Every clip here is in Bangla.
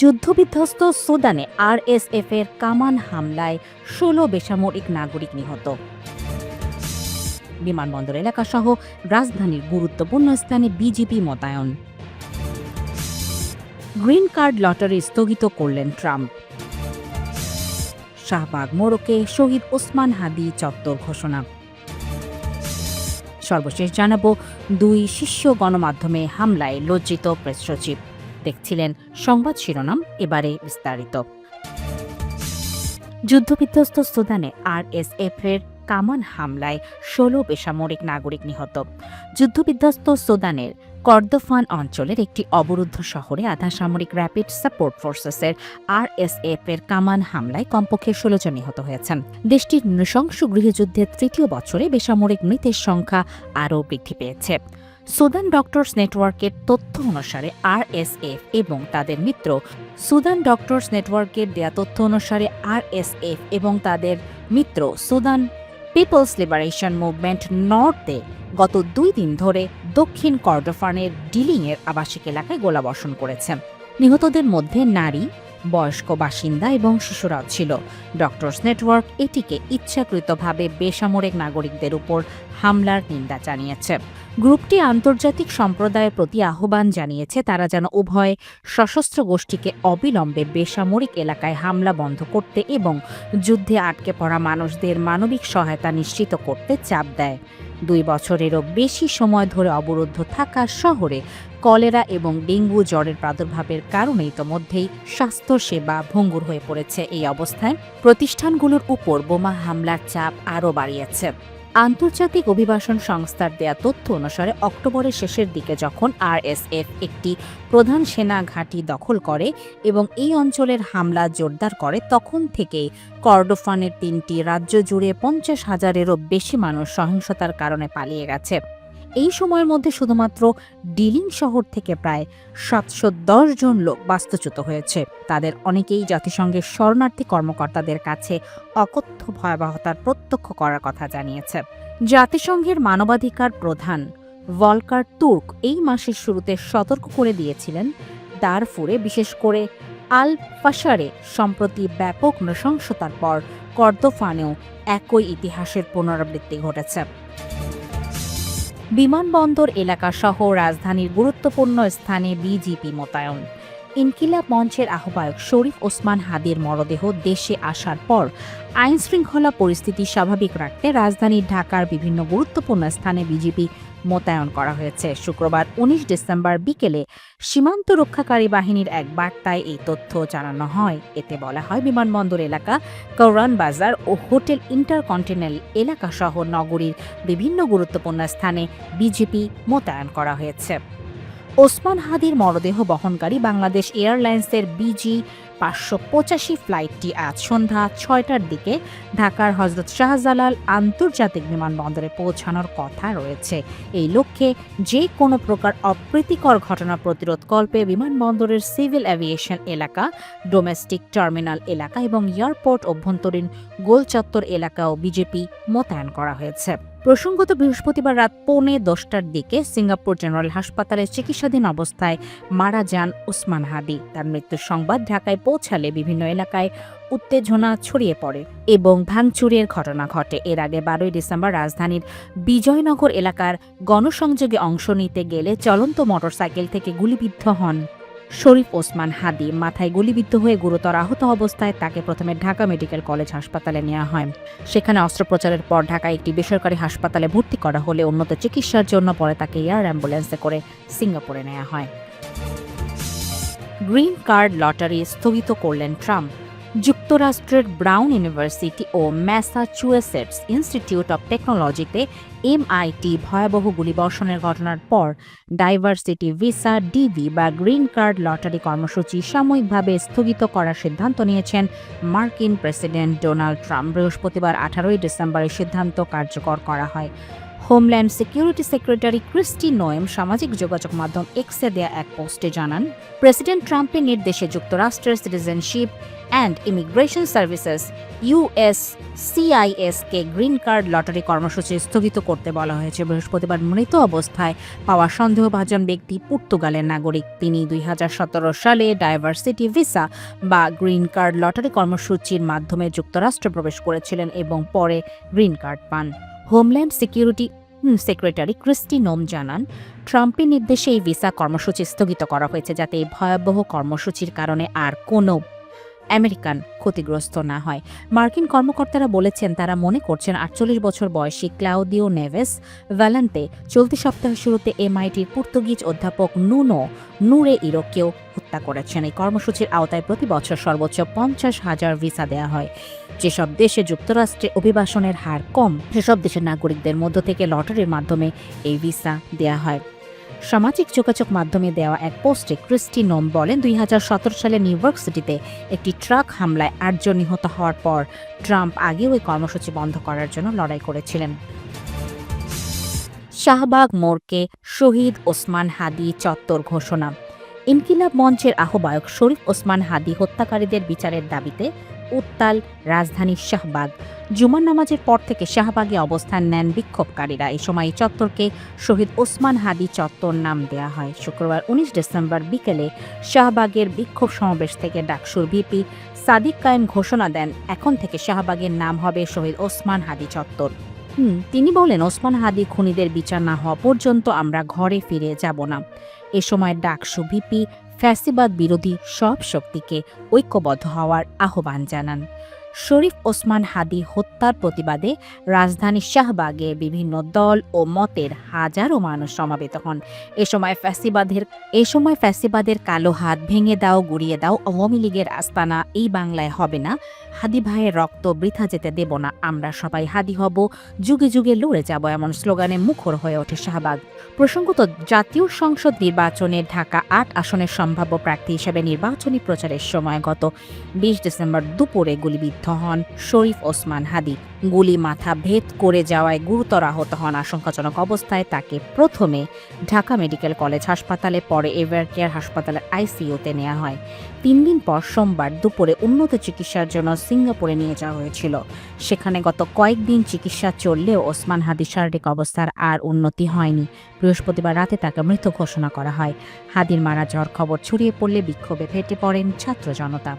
যুদ্ধবিধ্বস্ত সুদানে আর আরএসএফ এর কামান হামলায় ষোলো বেসামরিক নাগরিক নিহত। বিমানবন্দর এলাকাসহ রাজধানীর গুরুত্বপূর্ণ স্থানে বিজেপি মোতায়েন। গ্রিন কার্ড লটারি স্থগিত করলেন ট্রাম্প। শাহবাগ মোড়কে শহীদ ওসমান হাদি চত্বর ঘোষণা। সর্বশেষ জানাব, দুই শীর্ষ গণমাধ্যমে হামলায় লজ্জিত প্রেস সচিব দেখছিলেন। সংবাদ শিরোনাম এবারে বিস্তারিত। যুদ্ধবিধ্বস্ত সুদানে আরএসএফ এর কামান হামলায় ষোলো বেসামরিক নাগরিক নিহত। যুদ্ধবিধ্বস্ত সুদানের কর্দফান অঞ্চলের একটি অবরুদ্ধ শহরে আধা সামরিক র্যাপিড সাপোর্ট ফোর্সেসের আরএসএফ এর কামান হামলায় কমপক্ষে ষোলো জন নিহত হয়েছেন। দেশটির নৃশংস গৃহযুদ্ধের তৃতীয় বছরে বেসামরিক মৃতের সংখ্যা আরও বৃদ্ধি পেয়েছে। সুদান ডক্টরস নেটওয়ার্কের তথ্য অনুসারে আরএসএফ এবং তাদের মিত্র সুদান ডক্টরস নেটওয়ার্কের দেয়া তথ্য অনুসারে আরএসএফ এবং তাদের মিত্র সুদান পিপলস লিবারেশন মুভমেন্ট নর্থে গত দুই দিন ধরে দক্ষিণ কর্ডোফানের ডিলিংয়ের আবাসিক এলাকায় গোলাবর্ষণ করেছে। নিহতদের মধ্যে নারী, বয়স্ক বাসিন্দা এবং শিশুরাও ছিল। ডক্টরস নেটওয়ার্ক এটিকে ইচ্ছাকৃতভাবে বেসামরিক নাগরিকদের উপর হামলার নিন্দা জানিয়েছে। গ্রুপটি আন্তর্জাতিক সম্প্রদায়ের প্রতি আহ্বান জানিয়েছে, তারা যেন উভয় সশস্ত্র গোষ্ঠীকে অবিলম্বে বেসামরিক এলাকায় হামলা বন্ধ করতে এবং যুদ্ধে আটকে পড়া মানুষদের মানবিক সহায়তা নিশ্চিত করতে চাপ দেয়। দুই বছরেরও বেশি সময় ধরে অবরুদ্ধ থাকা শহরে কলেরা এবং ডেঙ্গু জ্বরের প্রাদুর্ভাবের কারণে ইতোমধ্যেই স্বাস্থ্যসেবা ভঙ্গুর হয়ে পড়েছে। এই অবস্থায় প্রতিষ্ঠানগুলোর উপর বোমা হামলার চাপ আরও বাড়িয়েছে। আন্তর্জাতিক অভিবাসন সংস্থার দেয়া তথ্য অনুসারে অক্টোবরের শেষের দিকে যখন আরএসএফ একটি প্রধান সেনা ঘাঁটি দখল করে এবং এই অঞ্চলের হামলা জোরদার করে, তখন থেকে কর্ডোফানের তিনটি রাজ্য জুড়ে পঞ্চাশ হাজারেরও বেশি মানুষ সহিংসতার কারণে পালিয়ে গেছে। এই সময়ের মধ্যে শুধুমাত্র ডিলিং শহর থেকে প্রায় সাতশো দশ জন লোক বাস্তুচ্যুত হয়েছে। তাদের অনেকেই জাতিসংঘের শরণার্থী কর্মকর্তাদের কাছে অকথ্য ভয়াবহতার প্রত্যক্ষ করার কথা জানিয়েছে। জাতিসংঘের মানবাধিকার প্রধান ভলকার তুর্ক এই মাসের শুরুতে সতর্ক করে দিয়েছিলেন দারফুরে, বিশেষ করে আল ফাশারে সম্প্রতি ব্যাপক নৃশংসতার পর কর্দফানেও একই ইতিহাসের পুনরাবৃত্তি ঘটেছে। বিমানবন্দর এলাকা সহ রাজধানীর গুরুত্বপূর্ণ স্থানে বিজিপি মোতায়েন। ইনকিলাব মঞ্চের আহ্বায়ক শরীফ ওসমান হাদির মরদেহ দেশে আসার পর আইন শৃঙ্খলা পরিস্থিতি স্বাভাবিক রাখতে রাজধানীর ঢাকার বিভিন্ন গুরুত্বপূর্ণ স্থানে বিজেপি মোতায়েন করা হয়েছে। শুক্রবার উনিশ ডিসেম্বর বিকেলে সীমান্ত রক্ষাকারী বাহিনীর এক বার্তায় এই তথ্য জানানো হয়। এতে বলা হয়, বিমানবন্দর এলাকা, কৌরান বাজার ও হোটেল ইন্টারকন্টিনেন্টাল এলাকা সহ নগরীর বিভিন্ন গুরুত্বপূর্ণ স্থানে বিজেপি মোতায়েন করা হয়েছে। ওসমান হাদির মরদেহ বহনকারী বাংলাদেশ এয়ারলাইন্সের বিজি পাঁচশো পঁচাশি ফ্লাইটটি আজ সন্ধ্যা ছয়টার দিকে ঢাকার হজরত শাহজালাল আন্তর্জাতিক বিমানবন্দরে পৌঁছানোর কথা রয়েছে। এই লক্ষ্যে যে কোনো প্রকার অপ্রীতিকর ঘটনা প্রতিরোধ কল্পে বিমানবন্দরের সিভিল অ্যাভিয়েশন এলাকা, ডোমেস্টিক টার্মিনাল এলাকা এবং এয়ারপোর্ট অভ্যন্তরীণ গোলচত্বর এলাকাও বিজেপি মোতায়েন করা হয়েছে। প্রসঙ্গত বৃহস্পতিবার রাত পৌনে দশটার দিকে সিঙ্গাপুর জেনারেল হাসপাতালে চিকিৎসাধীন অবস্থায় মারা যান ওসমান হাদি। তার মৃত্যুর সংবাদ ঢাকায় পৌঁছালে বিভিন্ন এলাকায় উত্তেজনা ছড়িয়ে পড়ে এবং ভাঙচুরের ঘটনা ঘটে। এর আগে বারোই ডিসেম্বর রাজধানীর বিজয়নগর এলাকার গণসংযোগে অংশ নিতে গেলে চলন্ত মোটরসাইকেল থেকে গুলিবিদ্ধ হন শরীফ ওসমান হাদি মাথায় গুলিবিদ্ধ হয়ে গুরুতর আহত অবস্থায় তাকে প্রথমে ঢাকা মেডিকেল কলেজ হাসপাতালে নেওয়া হয়। সেখানে অস্ত্রোপচারের পর ঢাকায় একটি বেসরকারি হাসপাতালে ভর্তি করা হলে উন্নত চিকিৎসার জন্য পরে তাকে এয়ার অ্যাম্বুলেন্সে করে সিঙ্গাপুরে নেওয়া হয়। গ্রিন কার্ড লটারি স্থগিত করলেন ট্রাম্প। যুক্তরাষ্ট্রের ব্রাউন ইউনিভার্সিটি ও ম্যাসাচুয়েসেটস ইনস্টিটিউট অব টেকনোলজিতে এমআইটি ভয়াবহ গুলিবর্ষণের ঘটনার পর ডাইভার্সিটি ভিসা, ডিভি বা গ্রিন কার্ড লটারি কর্মসূচি সাময়িকভাবে স্থগিত করার সিদ্ধান্ত নিয়েছেন মার্কিন প্রেসিডেন্ট ডোনাল্ড ট্রাম্প। বৃহস্পতিবার আঠারোই ডিসেম্বরের সিদ্ধান্ত কার্যকর করা হয়। Homeland security secretary Kristi Noem সামাজিক যোগাযোগ মাধ্যম এক্সে দেয়া এক পোস্টে জানান, প্রেসিডেন্ট ট্রাম্পের নির্দেশে যুক্তরাষ্ট্রের citizenship and immigration services US সিআইএসকে green card lottery কর্মসূচি স্থগিত করতে বলা হয়েছে। বৃহস্পতিবার মৃত অবস্থায় পাওয়া সন্দেহভাজন ব্যক্তি পর্তুগালের নাগরিক। তিনি দুই হাজার সতেরো সালে ডাইভার্সিটি ভিসা বা গ্রিন কার্ড লটারি কর্মসূচির মাধ্যমে যুক্তরাষ্ট্রে প্রবেশ করেছিলেন এবং পরে গ্রিন কার্ড পান। Homeland security secretary Kristi Noem জানান, ট্রাম্পের নির্দেশে এই ভিসা কর্মসূচি স্থগিত করা হয়েছে যাতে এই ভয়াবহ কর্মসূচির কারণে আর কোনো আমেরিকান ক্ষতিগ্রস্ত না হয়। মার্কিন কর্মকর্তারা বলেছেন তারা মনে করছেন আটচল্লিশ বছর বয়সী ক্লাউদিও নেভেস ভ্যালেন্তে চলতি সপ্তাহের শুরুতে এমআইটির পর্তুগিজ অধ্যাপক নুনো নূরে ইরোকেও হত্যা করেছেন। এই কর্মসূচির আওতায় প্রতি বছর সর্বোচ্চ পঞ্চাশ হাজার ভিসা দেওয়া হয়। যেসব দেশে যুক্তরাষ্ট্রে অভিবাসনের হার কম, সেসব দেশের নাগরিকদের মধ্য থেকে লটারির মাধ্যমে এই ভিসা দেওয়া হয়। সামাজিক যোগাযোগ মাধ্যমে দেওয়া এক পোস্টে ক্রিস্টি নোম বলেন, দুই সালে নিউ ইয়র্ক সিটিতে একটি ট্রাক হামলায় আটজন নিহত হওয়ার পর ট্রাম্প আগেও এই কর্মসূচি বন্ধ করার জন্য লড়াই করেছিলেন। শাহবাগ মোড়কে শহীদ ওসমান হাদি চত্বর ঘোষণা। ইনকিলাব মঞ্চের আহ্বায়ক শরীফ ওসমান হাদি হত্যাকারীদের বিচারের দাবিতে উত্তাল রাজধানীর শাহবাগ। জুমার নামাজের পর থেকে শাহবাগে অবস্থান নেন বিক্ষোভকারীরা। এই সময় চত্বরকে শহীদ ওসমান হাদি চত্বর নাম দেয়া হয়। শুক্রবার উনিশ ডিসেম্বর বিকেলে শাহবাগের বিক্ষোভ সমাবেশ থেকে ডাকসুর ভিপি সাদিক কায়েম ঘোষণা দেন, এখন থেকে শাহবাগের নাম হবে শহীদ ওসমান হাদি চত্বর। তিনি বলেন, ওসমান হাদি খুনিদের বিচার না হওয়া পর্যন্ত আমরা ঘরে ফিরে যাব না। এ সময় ডাকসু ভিপি ফ্যাসিবাদ বিরোধী সব শক্তিকে ঐক্যবদ্ধ হওয়ার আহ্বান জানান। শরীফ ওসমান হাদি হত্যার প্রতিবাদে রাজধানী শাহবাগে বিভিন্ন দল ও মতের হাজারো মানুষ সমাবেত হন। এ সময় ফ্যাসিবাদের, এ সময় ফ্যাসিবাদের কালো হাত ভেঙে দাও, গুড়িয়ে দাও, আওয়ামী লীগের আস্তানা এই বাংলায় হবে না। হাদি ভাইয়ের রক্ত বৃথা যেতে দেব না, আমরা সবাই হাদি হব, যুগে যুগে লড়ে যাব এমন স্লোগানে মুখর হয়ে ওঠে শাহবাগ। প্রসঙ্গত, জাতীয় সংসদ নির্বাচনে ঢাকা আট আসনের সম্ভাব্য প্রার্থী হিসেবে নির্বাচনী প্রচারের সময় গত বিশ ডিসেম্বর দুপুরে গুলিবিদ্ধ হন শরীফ ওসমান হাদি। গুলি মাথা ভেদ করে যাওয়ায় গুরুতর আহত হন আশঙ্কাজনক অবস্থায় তাকে প্রথমে ঢাকা মেডিকেল কলেজ হাসপাতালে, পরে এভার কেয়ার হাসপাতালের আইসিইউতে নেওয়া হয়। তিন দিন পর সোমবার দুপুরে উন্নত চিকিৎসার জন্য সিঙ্গাপুরে নিয়ে যাওয়া হয়েছিল। সেখানে গত কয়েকদিন চিকিৎসা চললেও ওসমান হাদির শারীরিক অবস্থার আর উন্নতি হয়নি। বৃহস্পতিবার রাতে তাকে মৃত ঘোষণা করা হয়। হাদির মারা যাওয়ার খবর ছড়িয়ে পড়লে বিক্ষোভে ফেটে পড়েন ছাত্র জনতা।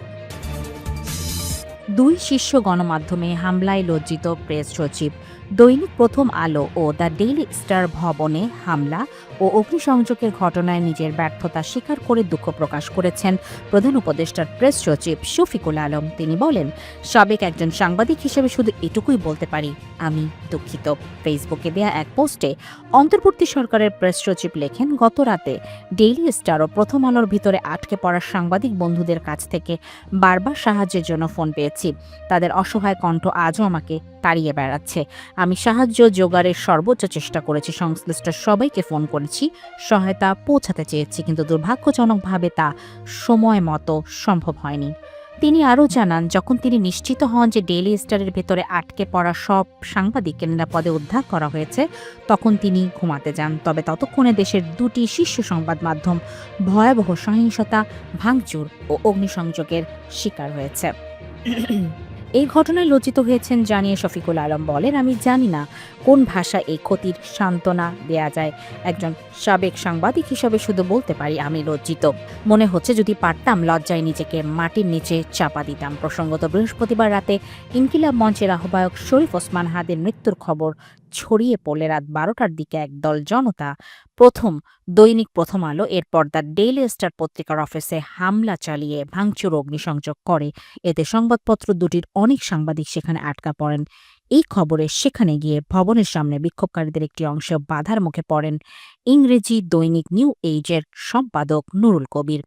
দুই শীর্ষ গণমাধ্যমে হামলায় লজ্জিত প্রেস সচিব। দৈনিক প্রথম আলো ও দ্য ডেইলি স্টার ভবনে হামলা ও অগ্নিসংযোগের ঘটনায় নিজের ব্যর্থতা স্বীকার করে দুঃখ প্রকাশ করেছেন প্রধান উপদেষ্টার প্রেস সচিব শফিকুল আলম। তিনি বলেন, সাবেক একজন সাংবাদিক হিসেবে শুধু এটুকুই বলতে পারি, আমি দুঃখিত। ফেসবুকে দেয়া এক পোস্টে অন্তর্বর্তী সরকারের প্রেস সচিব লেখেন, গত রাতে ডেইলি স্টার ও প্রথম আলোর ভিতরে আটকে পড়া সাংবাদিক বন্ধুদের কাছ থেকে বারবার সাহায্যের জন্য ফোন পেয়েছি। তাদের অসহায় কণ্ঠ আজও আমাকে তাড়িয়ে বেড়াচ্ছে। আমি সাহায্য জোগাড়ের সর্বোচ্চ চেষ্টা করেছি, সংশ্লিষ্ট সবাইকে ফোন করেছি, সহায়তা পৌঁছাতে চেয়েছি, কিন্তু দুর্ভাগ্যজনকভাবে তা সময় মতো সম্ভব হয়নি। তিনি আরও জানান, যখন তিনি নিশ্চিত হন যে ডেইলি স্টারের ভেতরে আটকে পড়া সব সাংবাদিককে নিরাপদে উদ্ধার করা হয়েছে, তখন তিনি ঘুমাতে যান। তবে ততক্ষণে দেশের দুটি শীর্ষ সংবাদ মাধ্যম ভয়াবহ সহিংসতা, ভাঙচুর ও অগ্নিসংযোগের শিকার হয়েছে। এই ঘটনায় লজ্জিত হয়েছেন জানিয়ে শফিকুল আলম বলেন, আমি জানি না কোন ভাষা এই ক্ষতির সান্ত্বনা দেয়া যায়। একজন সাবেক সাংবাদিক হিসাবে শুধু বলতে পারি, আমি লজ্জিত। মনে হচ্ছে যদি পারতাম, লজ্জায় নিজেকে মাটির নিচে চাপা দিতাম। প্রসঙ্গত বৃহস্পতিবার রাতে ইনকিলাব মঞ্চের আহ্বায়ক শরীফ ওসমান হাদের মৃত্যুর খবর ছড়িয়ে পড়লে রাত বারোটার দিকে একদল জনতা প্রথম, দৈনিক প্রথম আলো, এরপর দ্য ডেইলি স্টার পত্রিকার অফিসে হামলা চালিয়ে ভাঙচুর, অগ্নিসংযোগ করে। এতে সংবাদপত্র দুটির অনেক সাংবাদিক সেখানে আটকা পড়েন। এই খবরে সেখানে গিয়ে ভবনের সামনে বিক্ষোভকারীদের একটি অংশ বাধার মুখে পড়েন। ইংরেজি দৈনিক নিউ এইজের সম্পাদক নুরুল কবির।